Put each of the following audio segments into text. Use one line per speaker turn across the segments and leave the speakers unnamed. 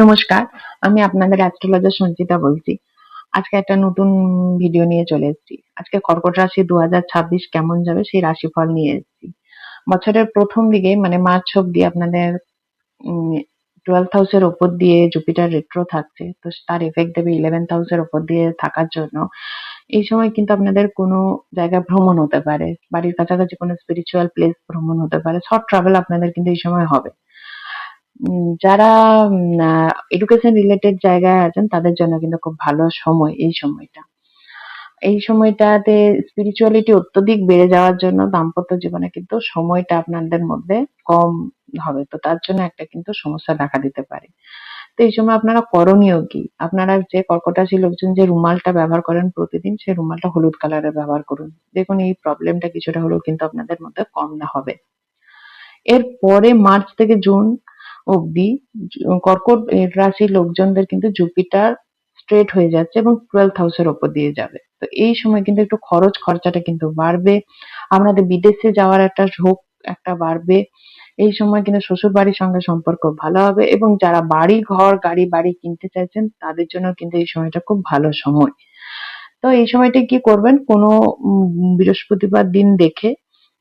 নমস্কার, আমি আপনাদের অ্যাস্ট্রোলজার সঞ্চিতা বলছি। আজকে একটা নতুন ভিডিও নিয়ে চলে এসেছি। আজকে কর্কট রাশি দুহাজার ছাব্বিশ কেমন যাবে সেই রাশিফল নিয়ে এসেছি। বছরের প্রথম দিকে মানে মার্চ অব্দি আপনাদের টুয়েলভ হাউসের ওপর দিয়ে জুপিটার রেট্রো থাকছে। তো তার এফেক্ট দেবে ইলেভেন্থ হাউসের ওপর দিয়ে থাকার জন্য। এই সময় কিন্তু আপনাদের কোনো জায়গায় ভ্রমণ হতে পারে। বাড়ির কাছাকাছি কোনো স্পিরিচুয়াল প্লেস ভ্রমণ হতে পারে। শর্ট ট্রাভেল আপনাদের কিন্তু এই সময় হবে। যারা এডুকেশন রিলেটেড জায়গায় আছেন, তাদের জন্য কিন্তু খুব ভালো সময় এই সময়টা। এই সময়টাতে স্পিরিচুয়ালিটি অত্যধিক বেড়ে যাওয়ার জন্য দাম্পত্য জীবনে কিন্তু সময়টা আপনাদের মধ্যে কম হবে। তো তার জন্য একটা কিন্তু সমস্যা দেখা দিতে পারে। তো এই সময় আপনারা করণীয় কি? আপনারা যে কর্কট রাশি লোকজন যে রুমালটা ব্যবহার করেন প্রতিদিন, সেই রুমালটা হলুদ কালারের ব্যবহার করুন। দেখুন, এই প্রবলেমটা কিছুটা হলেও কিন্তু আপনাদের মধ্যে কম না হবে। এরপরে মার্চ থেকে জুন অবধি কর্কট রাশির লোকজনদের কিন্তু জুপিটার স্ট্রেট হয়ে যাচ্ছে এবং টুয়েলথ হাউসের ওপর দিয়ে যাবে। তো এই সময় কিন্তু একটু খরচ, খরচাটা কিন্তু বাড়বে। আমাদের বিদেশে যাওয়ার একটা ঝোঁক একটা বাড়বে। এই সময় কিন্তু শ্বশুর বাড়ির সঙ্গে সম্পর্ক ভালো হবে এবং যারা বাড়ি ঘর, গাড়ি, বাড়ি কিনতে চাইছেন, তাদের জন্য কিন্তু এই সময়টা খুব ভালো সময়। তো এই সময়টা কি করবেন? কোনো বৃহস্পতিবার দিন দেখে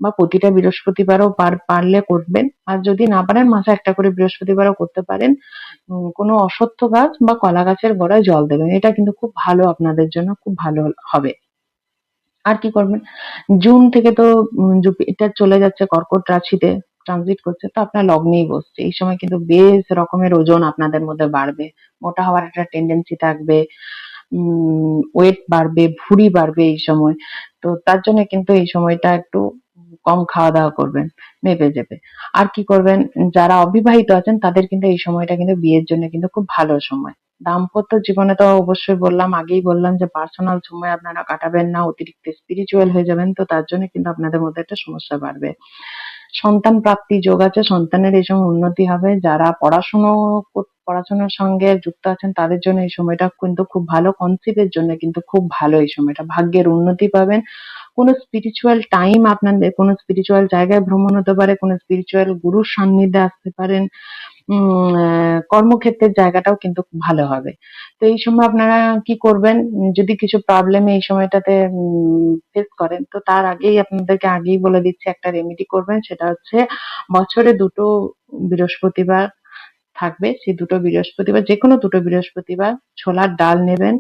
বা প্রতিটা বৃহস্পতিবারও পার, পারলে করবেন। আর যদি না পারেন মাসে একটা করে বৃহস্পতিবারও করতে পারেন। কোনো অশ্বত্থ গাছ বা কলা গাছের গোড়ায় জল দেবেন। এটা কিন্তু খুব ভালো আপনাদের জন্য, খুব ভালো হবে। আর কি করবেন? জুন থেকে তো জুপিটার চলে যাচ্ছে, কর্কট রাশিতে ট্রানজিট করছে, তো আপনার লগ্নেই বসছে। এই সময় কিন্তু বেশ রকমের ওজন আপনাদের মধ্যে বাড়বে। মোটা হওয়ার একটা টেন্ডেন্সি থাকবে। ওয়েট বাড়বে, ভুঁড়ি বাড়বে এই সময়। তো তার জন্য কিন্তু এই সময়টা একটু কম খাওয়া দাওয়া করবেন মেপে যাবে আর কি করবেন, যারা অবিবাহিত আছেন, তাদের কিন্তু এই সময়টা কিন্তু বিয়ের জন্য কিন্তু খুব ভালো সময়। দাম্পত্য জীবনে তো অবশ্যই বললাম, আগেই বললাম যে পার্সোনাল সময় আপনারা কাটাবেন না, অতিরিক্ত স্পিরিচুয়াল হয়ে যাবেন তো তার জন্য কিন্তু আপনাদের মধ্যে একটা সমস্যা বাড়বে। সন্তান প্রাপ্তি যোগ আছে, সন্তানের এই সময় উন্নতি হবে। যারা পড়াশুনো পড়াশোনার সঙ্গে যুক্ত আছেন, তাদের জন্য এই সময়টা কিন্তু খুব ভালো কনসিভের জন্য কিন্তু খুব ভালো এই সময়টা। ভাগ্যের উন্নতি পাবেন কোনো স্পিরিচুয়াল টাইম আপনাদের, কোনো স্পিরিচুয়াল জায়গায় ভ্রমণ হতে পারে, কোনো স্পিরিচুয়াল গুরুর সান্নিধ্যে আসতে পারেন কর্মক্ষেত্রের জায়গাটাও কিন্তু ভালো হবে। তো এই সময় আপনারা কি করবেন? যদি কিছু প্রবলেম এই সময়টাতে ফেস করেন, তো তার আগেই আপনাদেরকে আগেই বলে দিচ্ছি একটা রেমেডি করবেন, সেটা হচ্ছে বছরে দুটো বৃহস্পতিবার থাকবে, সেই দুটো বৃহস্পতিবার যে কোনো দুটো বৃহস্পতিবার ছোলার ডাল নেবেন,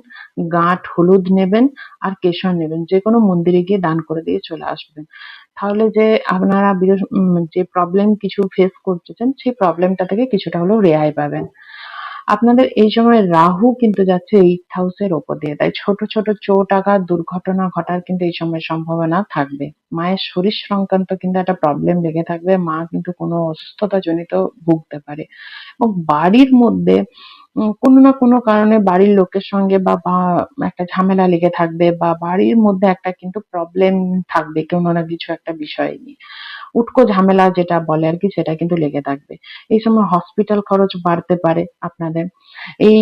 গাঁট, হলুদ নেবেন আর কেশর নেবেন যে কোনো মন্দিরে গিয়ে দান করে দিয়ে চলে আসবেন। তাহলে যে আপনারা যে প্রবলেম কিছু ফেস করতেছেন, সেই প্রবলেমটা থেকে কিছুটা হলেও রেহাই পাবেন। আপনাদের এই সময় রাহু কিন্তু যাচ্ছে এইট হাউসের ওপর দিয়ে। তাই ছোট ছোট চোট আঘাত, দুর্ঘটনা ঘটার কিন্তু এই সময় সম্ভাবনা থাকবে। মায়ের শরীর সংক্রান্ত কিন্তু একটা প্রবলেম লেগে থাকবে। মা কিন্তু কোনো অসুস্থতা জনিত ভুগতে পারে। এবং বাড়ির মধ্যে কোনো না কোনো কারণে বাড়ির লোকের সঙ্গে বা একটা ঝামেলা লেগে থাকবে বা, বাড়ির মধ্যে একটা কিন্তু প্রবলেম থাকবে, কোনো না কিছু একটা বিষয় নিয়ে। উটকো ঝামেলা যেটা বলে আর কি, সেটা কিন্তু লেগে থাকবে। এই সময় হসপিটাল খরচ বাড়তে পারে আপনাদের। এই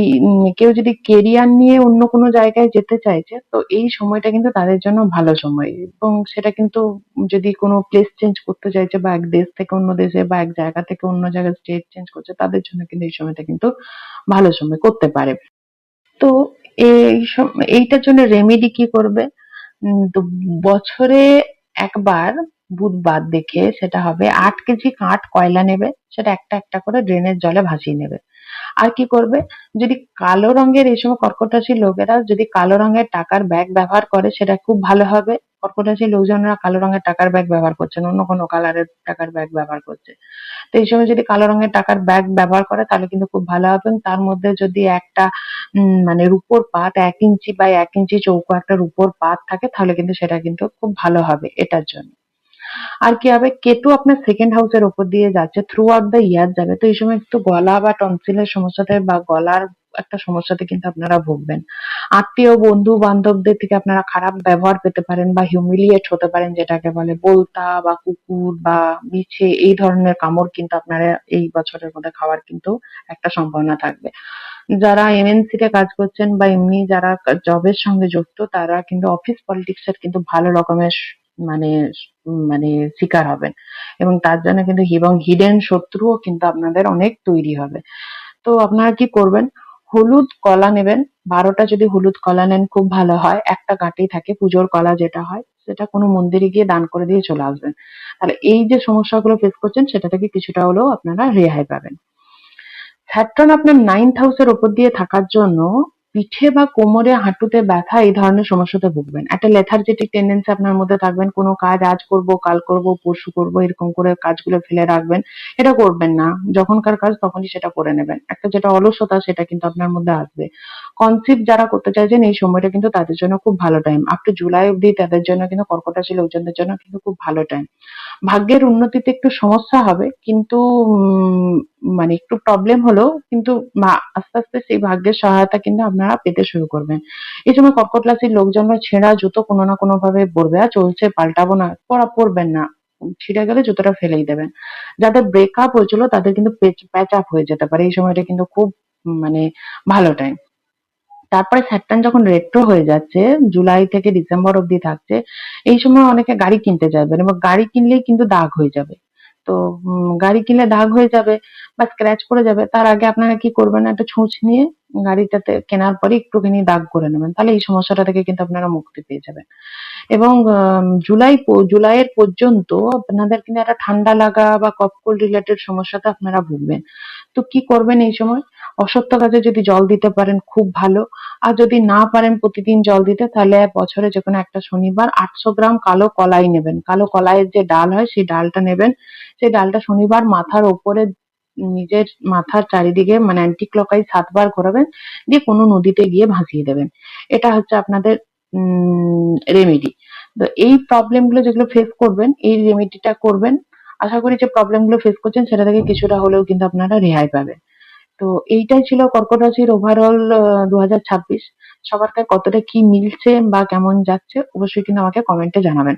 কেউ যদি কেরিয়ার নিয়ে অন্য কোনো জায়গায় যেতে চাইছে, তো এই সময়টা কিন্তু তাদের জন্য ভালো সময়। এবং সেটা কিন্তু যদি কোনো প্লেস চেঞ্জ করতে চাইছে বা এক দেশ থেকে অন্য দেশে বা এক জায়গা থেকে অন্য জায়গায় স্টেট চেঞ্জ করছে, তাদের জন্য কিন্তু এই সময়টা কিন্তু ভালো সময় করতে পারে। তো এই এইটার জন্য রেমেডি কি করবে? বছরে একবার বুধবার দেখে সেটা হবে। আট কেজি কাঠ কয়লা নেবে, সেটা একটা একটা করে ড্রেনের জলে ভাসিয়ে নেবে। আর কি করবে? যদি কালো রঙের এই সময় কর্কট লোকেরা যদি কালো রঙের টাকার ব্যাগ ব্যবহার করে, সেটা খুব ভালো হবে। কর্কট রাশির লোকজনরা কালো রঙের টাকার ব্যাগ ব্যবহার করছে অন্য কোনো কালারের টাকার ব্যাগ ব্যবহার করছে। তো এই সময় যদি কালো রঙের টাকার ব্যাগ ব্যবহার করে, তাহলে কিন্তু খুব ভালো হবে। তার মধ্যে যদি একটা মানে রুপোর পাত এক ইঞ্চি বা এক ইঞ্চি চৌকো একটা রুপোর পাত থাকে, তাহলে কিন্তু সেটা কিন্তু খুব ভালো হবে এটার জন্য। আর কি হবে? কেতু আপনার সেকেন্ড হাউসের উপর দিয়ে যাচ্ছে থ্রু আউট দ্য ইয়ার যাবে। তো এই সময় একটু গলা বা টনসিলের সমস্যাতে বা গলার একটা সমস্যাতে কিন্তু আপনারা ভুগবেন। আত্মীয়, বন্ধু, বান্ধবদের থেকে আপনারা খারাপ ব্যবহার পেতে পারেন বা হিউমিলিয়েট হতে পারেন, যেটাকে বলে বলতা বা কুকুর বা মিছে, এই ধরনের কামড় কিন্তু আপনারা এই বছরের মধ্যে খাওয়ার কিন্তু একটা সম্ভাবনা থাকবে। যারা এমএনসি তে কাজ করছেন বা এমনি যারা জবের সঙ্গে যুক্ত, তারা কিন্তু অফিস পলিটিক্স এর কিন্তু ভালো রকমের মানে মানে শিকার হবেন। এবং তার জন্য কিন্তু এবং হিডেন শত্রুও কিন্তু আপনাদের অনেক তৈরি হবে। তো আপনারা কি করবেন? হলুদ কলা নেবেন। বারোটা যদি হলুদ কলা নেন, খুব ভালো হয়। একটা গাঁটি থাকে, পুজোর কলা যেটা হয়, সেটা কোনো মন্দিরে গিয়ে দান করে দিয়ে চলে আসবেন। তাহলে এই যে সমস্যাগুলো ফেস করছেন, সেটা থেকে কিছুটা হলেও আপনারা রেহাই পাবেন। স্যাট্রন আপনার নাইন্থ হাউসের ওপর দিয়ে থাকার জন্য পিঠে বা কোমরে হাঁটুতে ব্যথা, এই ধরনের সমস্যাতে ভুগবেন। একটা লেথার্জেটিক টেন্ডেন্সি আপনার মধ্যে থাকবেন, কোনো কাজ আজ করব, কাল করব, পরশু করব, এরকম করে কাজগুলো ফেলে রাখবেন। এটা করবেন না। যখনকার কাজ তখনই সেটা করে নেবেন। একটা যেটা অলসতা, সেটা কিন্তু আপনার মধ্যে আসবে। কনসিপ্ট যারা করতে চাইছেন, এই সময়টা কিন্তু তাদের জন্য খুব ভালো টাইম আপ টু জুলাই অবধি তাদের জন্য কিন্তু কর্কট রাশি লোকজনদের জন্য কিন্তু খুব ভালো টাইম ভাগ্যের উন্নতিতে একটু সমস্যা হবে, কিন্তু মানে একটু প্রবলেম হলেও কিন্তু আস্তে আস্তে সেই ভাগ্যের সহায়তা কিন্তু আপনারা পেতে শুরু করবেন। এই সময় কর্কট রাশির লোকজনরা ছেঁড়া জুতো কোনো না কোনো ভাবে পরবে আর চলছে পাল্টাবো না, পরা পরবেন না, ছিঁড়ে গেলে জুতোটা ফেলেই দেবেন। যাদের ব্রেকআপ হয়েছিল তাদের কিন্তু প্যাচ আপ হয়ে যেতে পারে, এই সময়টা কিন্তু খুব মানে ভালো টাইম তারপরে স্যাটার্ন যখন রেট্রো হয়ে যাচ্ছে জুলাই থেকে ডিসেম্বর অবধি থাকছে, এই সময় অনেকে গাড়ি কিনতে যাবেন এবং গাড়ি কিনলেই কিন্তু দাগ হয়ে যাবে। তো গাড়ি কিনলে দাগ হয়ে যাবে বা স্ক্র্যাচ পড়ে যাবে, তার আগে আপনারা কি করবেন, একটা ছুঁচ নিয়ে গাড়িটাতে কেনার পরে একটুখানি দাগ করে নেবেন, তাহলে এই সমস্যাটা থেকে কিন্তু আপনারা মুক্তি পেয়ে যাবেন। এবং জুলাই জুলাইয়ের পর্যন্ত আপনাদের কিন্তু একটা ঠান্ডা লাগা বা কফ রিলেটেড সমস্যাতে আপনারা ভুগবেন। তো কি করবেন এই সময়? অসত্য গাছে যদি জল দিতে পারেন, খুব ভালো। আর যদি না পারেন প্রতিদিন জল দিতে, তাহলে বছরে যে কোনো একটা শনিবার আটশো গ্রাম কালো কলাই নেবেন। কালো কলাইয়ের যে ডাল হয়, সেই ডালটা নেবেন। সেই ডালটা শনিবার মাথার ওপরে নিজের মাথার চারিদিকে মানে অ্যান্টি ক্লকাই সাতবার ঘোরাবেন, দিয়ে কোনো নদীতে গিয়ে ভাসিয়ে দেবেন। এটা হচ্ছে আপনাদের রেমেডি তো এই প্রবলেমগুলো যেগুলো ফেস করবেন, এই রেমেডিটা করবেন। আশা করি যে প্রবলেমগুলো ফেস করছেন, সেটা থেকে কিছুটা হলেও কিন্তু আপনারা রেহাই পাবেন। তো এইটাই ছিল কর্কট রাশির ওভারঅল দু হাজার ছাব্বিশ। সবার কতটা কি মিলছে বা কেমন যাচ্ছে, অবশ্যই কিন্তু আমাকে কমেন্টে জানাবেন।